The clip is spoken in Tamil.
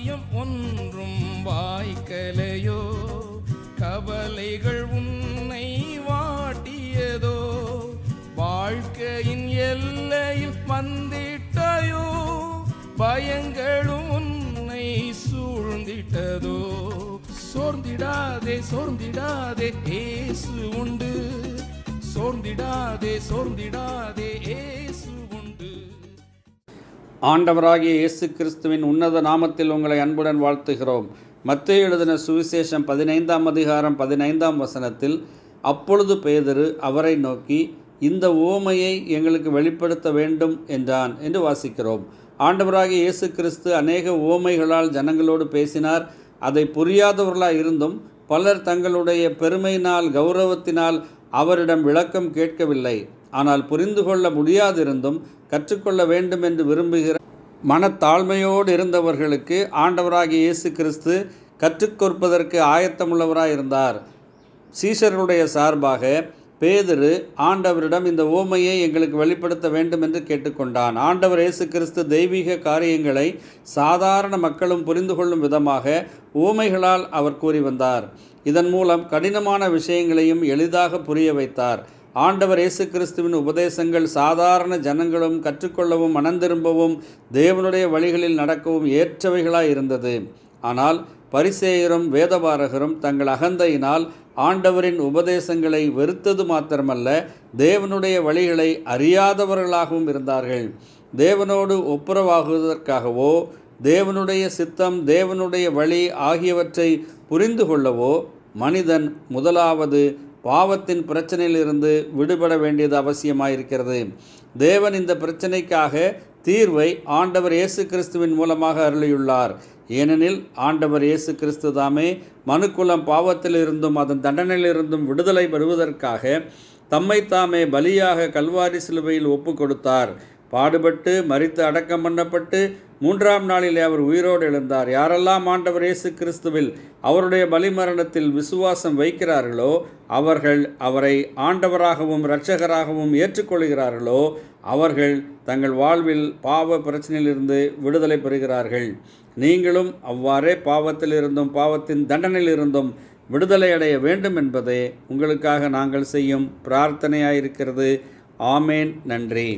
காரியம் ஒன்றும் வாய்க்கலையோ. கவலைகள் உன்னை வாட்டியதோ. வாழ்க்கையின் எல்லையில் வந்திட்டாயோ. பயங்களும் உன்னை சூழ்ந்திட்டதோ. சோர்ந்திடாதே சோர்ந்திடாதே ஏசு உண்டு. சோர்ந்திடாதே சோர்ந்திடாதே. ஆண்டவராகிய இயேசு கிறிஸ்துவின் உன்னத நாமத்தில் உங்களை அன்புடன் வாழ்த்துகிறோம். மத்திய எழுதின சுவிசேஷம் பதினைந்தாம் அதிகாரம் பதினைந்தாம் வசனத்தில் அப்பொழுது பேதரு அவரை நோக்கி இந்த ஓமையை எங்களுக்கு வெளிப்படுத்த வேண்டும் என்றான் என்று வாசிக்கிறோம். ஆண்டவராகிய இயேசு கிறிஸ்து அநேக ஓமைகளால் ஜனங்களோடு பேசினார். அதை புரியாதவர்களாக இருந்தும் பலர் தங்களுடைய பெருமையினால் கௌரவத்தினால் அவரிடம் விளக்கம் கேட்கவில்லை. ஆனால் புரிந்து கொள்ள முடியாதிருந்தும் கற்றுக்கொள்ள வேண்டும் என்று விரும்புகிற மனத்தாழ்மையோடு இருந்தவர்களுக்கு ஆண்டவராகிய இயேசு கிறிஸ்து கற்றுக் கொடுப்பதற்கு ஆயத்தமுள்ளவராய் இருந்தார் சீஷர்களுடைய சார்பாக பேதரு ஆண்டவரிடம் இந்த ஓமையை எங்களுக்கு வெளிப்படுத்த வேண்டும் என்று கேட்டுக்கொண்டான். ஆண்டவர் இயேசு கிறிஸ்து தெய்வீக காரியங்களை சாதாரண மக்களும் புரிந்து கொள்ளும் விதமாக ஓமைகளால் அவர் கூறி வந்தார். இதன் மூலம் கடினமான விஷயங்களையும் எளிதாக புரிய வைத்தார். ஆண்டவர் இயேசு கிறிஸ்துவின் உபதேசங்கள் சாதாரண ஜனங்களும் கற்றுக்கொள்ளவும் மனந்திரும்பவும் தேவனுடைய வழிகளில் நடக்கவும் ஏற்றவைகளாய் இருந்தது. ஆனால் பரிசேயரும் வேதபாரகரும் தங்கள் அகந்தையினால் ஆண்டவரின் உபதேசங்களை வெறுத்தது மாத்திரமல்ல தேவனுடைய வழிகளை அறியாதவர்களாகவும் இருந்தார்கள். தேவனோடு ஒப்புரவாகுவதற்காகவோ தேவனுடைய சித்தம் தேவனுடைய வழி ஆகியவற்றை புரிந்து கொள்ளவோ மனிதன் முதலாவது பாவத்தின் பிரச்சனையிலிருந்து விடுபட வேண்டியது அவசியமாயிருக்கிறது. தேவன் இந்த பிரச்சனைக்காக தீர்வை ஆண்டவர் இயேசு கிறிஸ்துவின் மூலமாக அருளியுள்ளார். ஏனெனில் ஆண்டவர் இயேசு கிறிஸ்து தாமே மனுக்குலம் பாவத்திலிருந்தும் அதன் தண்டனையிலிருந்தும் விடுதலை பெறுவதற்காக தம்மை தாமே பலியாக கல்வாரி சிலுவையில் ஒப்பு கொடுத்தார் பாடுபட்டு மறித்து அடக்கம் பண்ணப்பட்டு மூன்றாம் நாளிலே அவர் உயிரோடு எழுந்தார். யாரெல்லாம் ஆண்டவர் இயேசு கிறிஸ்துவில் அவருடைய பலிமரணத்தில் விசுவாசம் வைக்கிறார்களோ அவர்கள் அவரை ஆண்டவராகவும் இரட்சகராகவும் ஏற்றுக்கொள்கிறார்களோ அவர்கள் தங்கள் வாழ்வில் பாவ பிரச்சனையிலிருந்து விடுதலை பெறுகிறார்கள். நீங்களும் அவ்வாறே பாவத்திலிருந்தும் பாவத்தின் தண்டனையிலிருந்தும் விடுதலை அடைய வேண்டும் என்பதே உங்களுக்காக நாங்கள் செய்யும் பிரார்த்தனையாயிருக்கிறது. ஆமேன். நன்றி.